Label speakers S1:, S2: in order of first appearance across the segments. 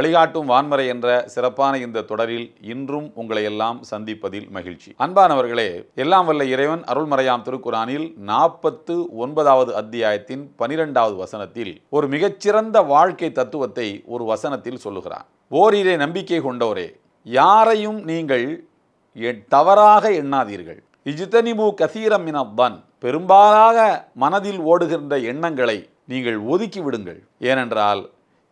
S1: வழிகாட்டும் வான்முறை என்ற சிறப்பான இந்த தொடரில் இன்றும் உங்களை எல்லாம் சந்திப்பதில் மகிழ்ச்சி. அன்பானவர்களே எல்லாம் வல்ல இறைவன் அருள்மறையாம் திருக்குறானில் நாற்பத்து ஒன்பதாவது அத்தியாயத்தின் பனிரெண்டாவது வசனத்தில் ஒரு மிகச்சிறந்த வாழ்க்கை தத்துவத்தை ஒரு வசனத்தில் சொல்லுகிறார் ஓரிரை நம்பிக்கை கொண்டோரே யாரையும் நீங்கள் தவறாக எண்ணாதீர்கள். இஜித்தனிபு கசீரம் இனப்பன் பெரும்பாலாக மனதில் ஓடுகின்ற எண்ணங்களை நீங்கள் ஒதுக்கி விடுங்கள். ஏனென்றால்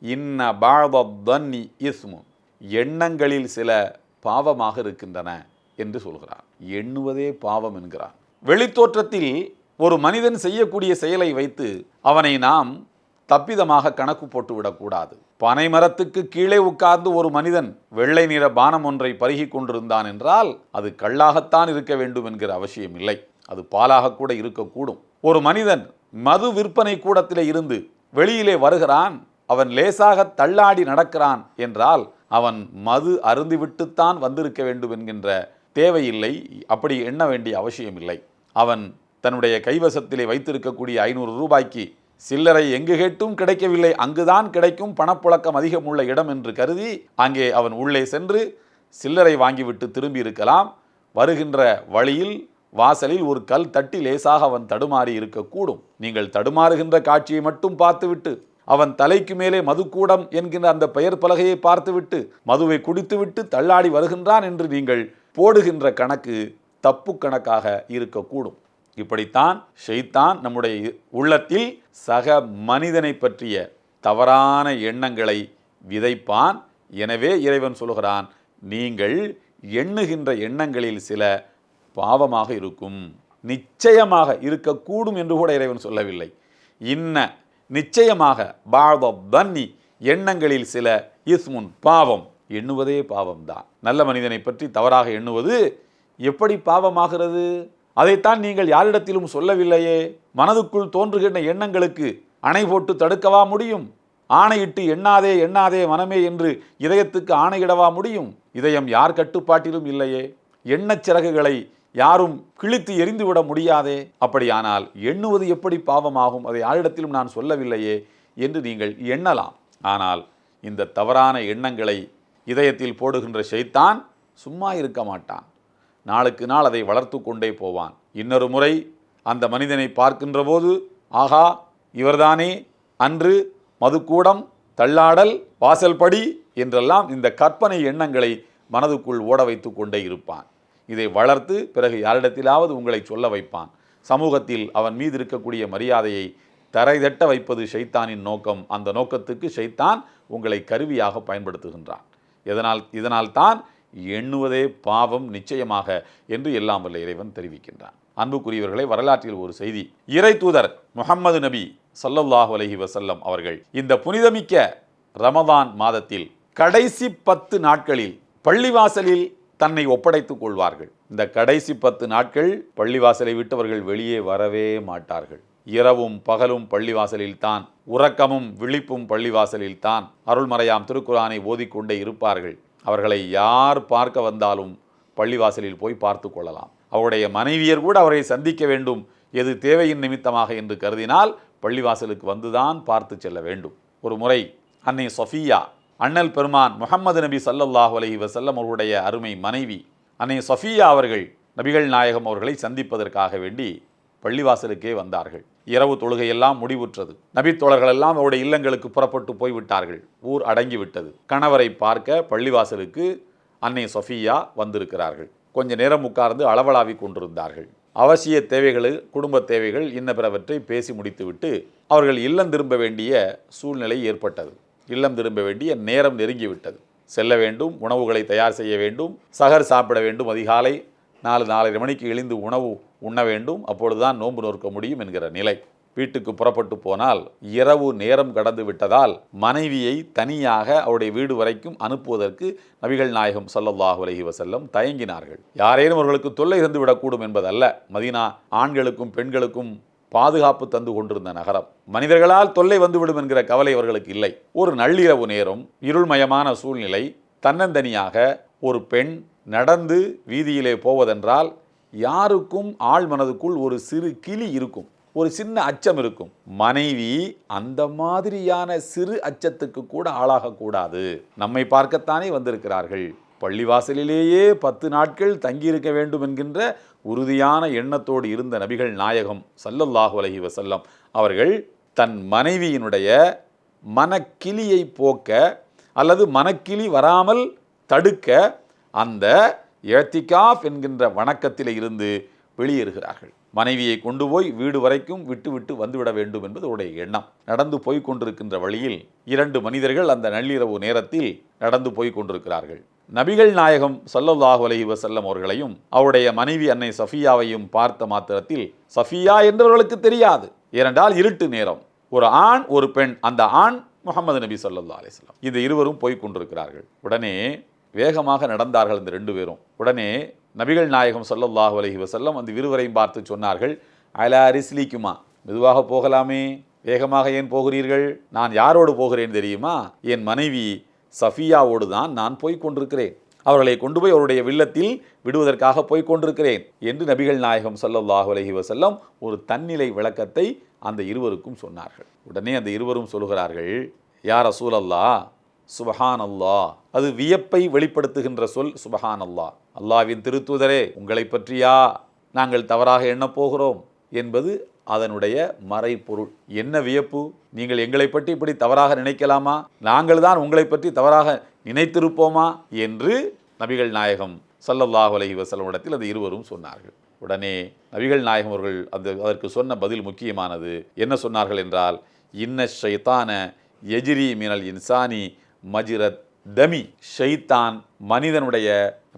S1: இன்ன பாழ்தன்னி இஸ்மு எண்ணங்களில் சில பாவமாக இருக்கின்றன என்று சொல்கிறார் எண்ணுவதே பாவம் என்கிறார் வெளித்தோற்றத்தில் ஒரு மனிதன் செய்யக்கூடிய செயலை வைத்து அவனை நாம் தப்பிதமாக கணக்கு போட்டு விடக்கூடாது. பனைமரத்துக்கு கீழே உட்கார்ந்து ஒரு மனிதன் வெள்ளை நிற பானம் ஒன்றை பருகி கொண்டிருந்தான் என்றால் அது கல்லாகத்தான் இருக்க வேண்டும் என்கிற அவசியம் இல்லை. அது பாலாக கூட இருக்கக்கூடும். ஒரு மனிதன் மது விற்பனை கூடத்திலே இருந்து வெளியிலே வருகிறான் அவன் லேசாக தள்ளாடி நடக்கிறான் என்றால் அவன் மது அருந்திவிட்டுத்தான் வந்திருக்க வேண்டும் என்கின்ற தேவையில்லை. அப்படி எண்ண வேண்டிய அவசியம் இல்லை அவன் தன்னுடைய கைவசத்திலே வைத்திருக்கக்கூடிய ஐநூறு ரூபாய்க்கு சில்லறை எங்கு கேட்டும் கிடைக்கவில்லை. அங்குதான் கிடைக்கும் பணப்புழக்கம் அதிகம் உள்ள இடம் என்று கருதி அங்கே அவன் உள்ளே சென்று சில்லறை வாங்கிவிட்டு திரும்பி இருக்கலாம். வருகின்ற வழியில் வாசலில் ஒரு கல் தட்டி லேசாக அவன் தடுமாறி இருக்கக்கூடும். நீங்கள் தடுமாறுகின்ற காட்சியை மட்டும் பார்த்துவிட்டு அவன் தலைக்கு மேலே மதுக்கூடம் என்கின்ற அந்த பெயர் பலகையை பார்த்துவிட்டு மதுவை குடித்துவிட்டு தள்ளாடி வருகின்றான் என்று நீங்கள் போடுகின்ற கணக்கு தப்பு கணக்காக இருக்கக்கூடும். இப்படித்தான் ஷெய்தான் நம்முடைய உள்ளத்தில் சக மனிதனை பற்றிய தவறான எண்ணங்களை விதைப்பான். எனவே இறைவன் சொல்கிறான் நீங்கள் எண்ணுகின்ற எண்ணங்களில் சில பாவமாக இருக்கும். நிச்சயமாக இருக்கக்கூடும் என்று கூட இறைவன் சொல்லவில்லை. இன்ன நிச்சயமாக பாவ பன்னி எண்ணங்களில் சில இஸ்முன் பாவம் எண்ணுவதே பாவம்தான். நல்ல மனிதனை பற்றி தவறாக எண்ணுவது எப்படி பாவமாகிறது? அதைத்தான் நீங்கள் யாரிடத்திலும் சொல்லவில்லையே. மனதுக்குள் தோன்றுகின்ற எண்ணங்களுக்கு அணை போட்டு தடுக்கவா முடியும்? ஆணையிட்டு எண்ணாதே எண்ணாதே மனமே என்று இதயத்துக்கு ஆணையிடவா முடியும்? இதயம் யார் கட்டுப்பாட்டிலும் இல்லையே. எண்ணச் சிறகுகளை யாரும் கிழித்து எரிந்துவிட முடியாதே? அப்படியானால் எண்ணுவது எப்படி பாவமாகும்? அதை யாரிடத்திலும் நான் சொல்லவில்லையே என்று நீங்கள் எண்ணலாம். ஆனால் இந்த தவறான எண்ணங்களை இதயத்தில் போடுகின்ற ஷைத்தான் சும்மா இருக்க மாட்டான். நாளுக்கு நாள் அதை வளர்த்து கொண்டே போவான். இன்னொரு முறை அந்த மனிதனை பார்க்கின்ற போது ஆகா இவர்தானே அன்று மதுக்கூடம் தள்ளாடல் வாசல்படி என்றெல்லாம் இந்த கற்பனை எண்ணங்களை மனதுக்குள் ஓட வைத்து கொண்டே இருப்பான். இதை வளர்த்து பிறகு யாரிடத்திலாவது உங்களை சொல்ல வைப்பான். சமூகத்தில் அவன் மீது இருக்கக்கூடிய மரியாதையை தரைதட்ட வைப்பது ஷைத்தானின் நோக்கம். அந்த நோக்கத்துக்கு ஷைத்தான் உங்களை கருவியாக பயன்படுத்துகின்றான். இதனால் இதனால் தான் எண்ணுவதே பாவம் நிச்சயமாக என்று எல்லாம் வல்ல இறைவன் தெரிவிக்கின்றான். அன்புக்குரியவர்களை வரலாற்றில் ஒரு செய்தி. இறை தூதர் முகம்மது நபி சல்லல்லாஹு அலஹி வசல்லம் அவர்கள் இந்த புனிதமிக்க ரமதான் மாதத்தில் கடைசி பத்து நாட்களில் பள்ளிவாசலில் தன்னை ஒப்படைத்துக் கொள்வார்கள். இந்த கடைசி பத்து நாட்கள் பள்ளிவாசலை விட்டவர்கள் வெளியே வரவே மாட்டார்கள். இரவும் பகலும் பள்ளிவாசலில்தான் உறக்கமும் விழிப்பும் பள்ளிவாசலில்தான் அருள்மறையாம் திருக்குரானை ஓதிக்கொண்டே இருப்பார்கள். அவர்களை யார் பார்க்க வந்தாலும் பள்ளிவாசலில் போய் பார்த்து கொள்ளலாம். அவருடைய மனைவியர் கூட அவரை சந்திக்க வேண்டும். எது தேவையின் நிமித்தமாக என்று கருதினால் பள்ளிவாசலுக்கு வந்துதான் பார்த்து செல்ல வேண்டும். ஒரு முறை அன்னை சொஃபியா அண்ணல் பெருமான் முகமது நபி ஸல்லல்லாஹு அலஹி வசல்லம் அவருடைய அருமை மனைவி அன்னை சஃபியா அவர்கள் நபிகள் நாயகம் அவர்களை சந்திப்பதற்காக வேண்டி பள்ளிவாசலுக்கே வந்தார்கள். இரவு தொழுகையெல்லாம் முடிவுற்றது. நபித்தோழர்கள் எல்லாம் அவருடைய இல்லங்களுக்கு புறப்பட்டு போய்விட்டார்கள். ஊர் அடங்கிவிட்டது. கணவரை பார்க்க பள்ளிவாசலுக்கு அன்னை சஃபியா வந்திருக்கிறார்கள். கொஞ்ச நேரம் உட்கார்ந்து அளவலாவி கொண்டிருந்தார்கள். அவசிய தேவைகள் குடும்ப தேவைகள் இன்ன பிறவற்றை பேசி முடித்துவிட்டு அவர்கள் இல்லம் திரும்ப வேண்டிய சூழ்நிலை ஏற்பட்டது. இல்லம் திரும்ப வேண்டிய நேரம் நெருங்கிவிட்டது. செல்ல வேண்டும் உணவுகளை தயார் செய்ய வேண்டும் சகர் சாப்பிட வேண்டும். அதிகாலை நாலு நாலரை மணிக்கு எழுந்து உணவு உண்ண வேண்டும். அப்பொழுதுதான் நோன்பு நோற்க முடியும் என்கிற நிலை. வீட்டுக்கு புறப்பட்டு போனால் இரவு நேரம் கடந்து விட்டதால் மனைவியை தனியாக அவருடைய வீடு வரைக்கும் அனுப்புவதற்கு நபிகள் நாயகம் சல்லல்லாஹு அலைஹி செல்லம் தயங்கினார்கள். யாரேனும் அவர்களுக்கு தொல்லை இருந்து விடக்கூடும் என்பதல்ல. மதீனா ஆண்களுக்கும் பெண்களுக்கும் பாதுகாப்பு தந்து கொண்டிருந்த நகரம். மனிதர்களால் தொல்லை வந்துவிடும் என்கிற கவலை அவர்களுக்கு இல்லை. ஒரு நள்ளிரவு நேரம் இருள்மயமான சூழ்நிலை தன்னந்தனியாக ஒரு பெண் நடந்து வீதியிலே போவதென்றால் யாருக்கும் ஆள் மனதுக்குள் ஒரு சிறு கிளி இருக்கும். ஒரு சின்ன அச்சம் இருக்கும். மனைவி அந்த மாதிரியான சிறு அச்சத்துக்கு கூட ஆளாகக்கூடாது. நம்மை பார்க்கத்தானே வந்திருக்கிறார்கள். பள்ளிவாசலிலேயே பத்து நாட்கள் தங்கியிருக்க வேண்டும் என்கின்ற உறுதியான எண்ணத்தோடு இருந்த நபிகள் நாயகம் சல்லல்லாஹு அலஹி வசல்லம் அவர்கள் தன் மனைவியினுடைய மனக்கிளியை போக்க அல்லது மனக்கிளி வராமல் தடுக்க அந்த ஏத்திகாஃப் என்கின்ற வணக்கத்திலே இருந்து வெளியேறுகிறார்கள். மனைவியை கொண்டு போய் வீடு வரைக்கும் விட்டு விட்டு வந்துவிட வேண்டும் என்பது அவருடைய எண்ணம். நடந்து போய் கொண்டிருக்கின்ற வழியில் இரண்டு மனிதர்கள் அந்த நள்ளிரவு நேரத்தில் நடந்து போய் கொண்டிருக்கிறார்கள். நபிகள் நாயகம் சல்லல்லாஹு அலஹி வசல்லம் அவர்களையும் அவருடைய மனைவி அன்னை சஃபியாவையும் பார்த்த மாத்திரத்தில் சஃபியா என்றவர்களுக்கு தெரியாது. ஏனென்றால் இருட்டு நேரம். ஒரு ஆண் ஒரு பெண் அந்த ஆண் முகமது நபி சொல்லல்லா அலிஸ்லாம் இந்த இருவரும் போய் கொண்டிருக்கிறார்கள். உடனே வேகமாக நடந்தார்கள் இந்த ரெண்டு பேரும். உடனே நபிகள் நாயகம் சொல்லல்லாஹு அலஹி வசல்லம் அந்த இருவரையும் பார்த்து சொன்னார்கள் அலா ரிஸ்லிக்குமா? மெதுவாக போகலாமே. வேகமாக ஏன் போகிறீர்கள்? நான் யாரோடு போகிறேன் தெரியுமா? என் மனைவி சஃபியாவோடு தான் நான் போய் கொண்டிருக்கிறேன். அவர்களை கொண்டு போய் அவருடைய வில்லத்தில் விடுவதற்காக போய் கொண்டிருக்கிறேன் என்று நபிகள் நாயகம் சல்லல்லாஹு அலஹி வசல்லம் ஒரு தன்னிலை விளக்கத்தை அந்த இருவருக்கும் சொன்னார்கள். உடனே அந்த இருவரும் சொல்கிறார்கள் யார் ரசூலல்லா சுபஹான் அல்லாஹ் அது வியப்பை வெளிப்படுத்துகின்ற சொல் சுபஹான் அல்லா அல்லாவின் திருத்துதரே உங்களை பற்றியா நாங்கள் தவறாக எண்ணப் போகிறோம்? என்பது அதனுடைய மறைப்பொருள் என்ன வியப்பு? நீங்கள் எங்களை பற்றி இப்படி தவறாக நினைக்கலாமா? நாங்கள் தான் உங்களை பற்றி தவறாக நினைத்திருப்போமா? என்று நபிகள் நாயகம் சல்லல்லாஹ் அலஹி வஸல்லம் அது இருவரும் சொன்னார்கள். உடனே நபிகள் நாயகம் அவர்கள் அந்த அதற்கு சொன்ன பதில் முக்கியமானது. என்ன சொன்னார்கள் என்றால் இன்ன ஷைத்தான எஜிரி மினல் இன்சானி மஜிரத் தமி. ஷைத்தான் மனிதனுடைய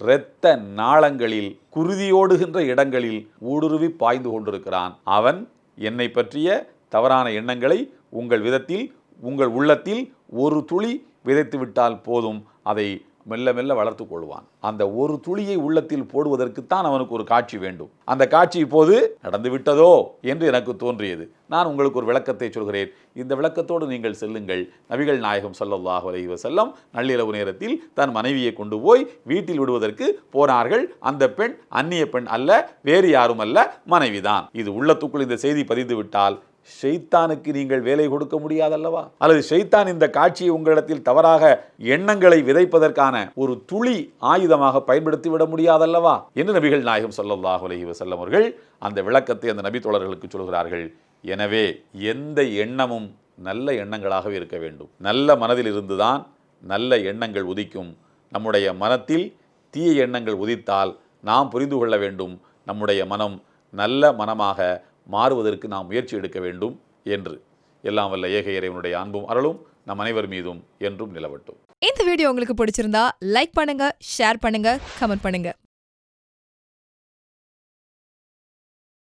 S1: இரத்த நாளங்களில் குருதியோடுகின்ற இடங்களில் ஊடுருவி பாய்ந்து கொண்டிருக்கிறான். அவன் என்னை பற்றிய தவறான எண்ணங்களை உங்கள் விதத்தில் உங்கள் உள்ளத்தில் ஒரு துளி விதைத்து விட்டால் போதும். அதை மெல்ல மெல்ல வளர்த்து கொள்வான். அந்த ஒரு துளியை உள்ளத்தில் போடுவதற்குத்தான் அவனுக்கு ஒரு காட்சி வேண்டும். அந்த காட்சி இப்போது நடந்து விட்டதோ என்று எனக்கு தோன்றியது. நான் உங்களுக்கு ஒரு விளக்கத்தை சொல்கிறேன். இந்த விளக்கத்தோடு நீங்கள் செல்லுங்கள். நபிகள் நாயகம் ஸல்லல்லாஹு அலைவ செல்லம் நள்ளிரவு நேரத்தில் தன் மனைவியை கொண்டு போய் வீட்டில் விடுவதற்கு போனார்கள். அந்த பெண் அந்நிய பெண் அல்ல வேறு யாரும் அல்ல மனைவிதான். இது உள்ளத்துக்குள் இந்த செய்தி பதிந்து விட்டால் ஷெய்தானுக்கு நீங்கள் வேலை கொடுக்க முடியாதல்லவா? அல்லது ஷெய்தான் இந்த காட்சியை உங்களிடத்தில் தவறாக எண்ணங்களை விதைப்பதற்கான ஒரு துளி ஆயுதமாக பயன்படுத்தி விட முடியாதல்லவா? என்று நபிகள் நாயகம் சொல்லல்லாஹ் அலைஹி வஸல்லம் அவர்கள் அந்த விளக்கத்தை அந்த நபி தோழர்களுக்கு சொல்கிறார்கள். எனவே எந்த எண்ணமும் நல்ல எண்ணங்களாகவே இருக்க வேண்டும். நல்ல மனதில் இருந்துதான் நல்ல எண்ணங்கள் உதிக்கும். நம்முடைய மனத்தில் தீய எண்ணங்கள் உதித்தால் நாம் புரிந்து கொள்ள வேண்டும். நம்முடைய மனம் நல்ல மனமாக மாறுவதற்கு நாம் முயற்சி எடுக்க வேண்டும் என்று. எல்லாம் வல்ல ஏக இறைவனுடைய அன்பும் அருளும் நம் அனைவர் மீதும் என்றும் நிலவட்டும்.
S2: இந்த வீடியோ உங்களுக்கு பிடிச்சிருந்தா லைக் பண்ணுங்க ஷேர் பண்ணுங்க கமெண்ட் பண்ணுங்க.